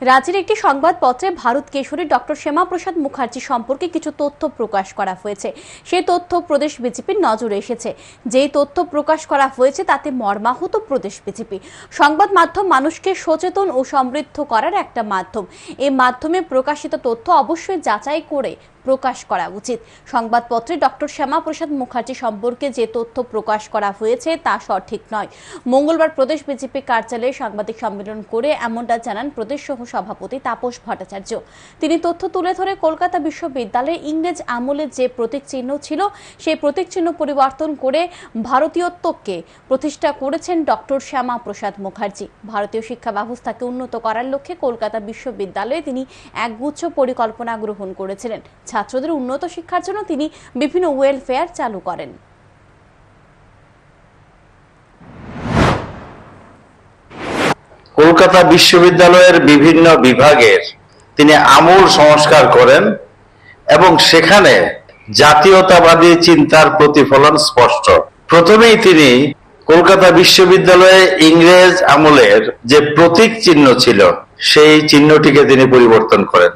রাজ্যের একটি সংবাদপত্রে ভারত কেশরী ডক্টর শ্যামাপ্রসাদ মুখার্জি সম্পর্কে কিছু তথ্য প্রকাশ করা হয়েছে। সেই তথ্য প্রদেশ বিজেপির নজরে এসেছে। যেই তথ্য প্রকাশ করা হয়েছে, তাতে মর্মাহত প্রদেশ বিজেপি। সংবাদ মাধ্যম মানুষকে সচেতন ও সমৃদ্ধ করার একটা মাধ্যম। এই মাধ্যমে প্রকাশিত তথ্য অবশ্যই যাচাই করে প্রকাশ করা উচিত। সংবাদপত্রে ডক্টর শ্যামাপ্রসাদ মুখার্জি সম্পর্কে যে তথ্য প্রকাশ করা হয়েছে তা সঠিক নয়। মঙ্গলবার প্রদেশ বিজেপি কার্যালয়ে সাংবাদিক সম্মেলন করে এমনটা জানান প্রদেশ সহ সভাপতি তাপস ভট্টাচার্য। তিনি তথ্য তুলে ধরে কলকাতা বিশ্ববিদ্যালয়ে ইংরেজ আমলে যে প্রতীক চিহ্ন ছিল, সেই প্রতীক চিহ্ন পরিবর্তন করে ভারতীয়ত্বকে প্রতিষ্ঠা করেছেন ডক্টর শ্যামা প্রসাদ মুখার্জি। ভারতীয় শিক্ষা ব্যবস্থাকে উন্নত করার লক্ষ্যে কলকাতা বিশ্ববিদ্যালয়ে তিনি একগুচ্ছ পরিকল্পনা গ্রহণ করেছিলেন। ছাত্রদের উন্নত শিক্ষার জন্য তিনি বিভিন্ন ওয়েলফেয়ার চালু করেন। কলকাতা বিশ্ববিদ্যালয়ের বিভিন্ন বিভাগের তিনি আমূল সংস্কার করেন এবং সেখানে জাতীয়তাবাদী চিন্তার প্রতিফলন স্পষ্ট। প্রথমেই তিনি কলকাতা বিশ্ববিদ্যালয়ে ইংরেজ আমলের যে প্রতীক চিহ্ন ছিল, সেই চিহ্নটিকে তিনি পরিবর্তন করেন।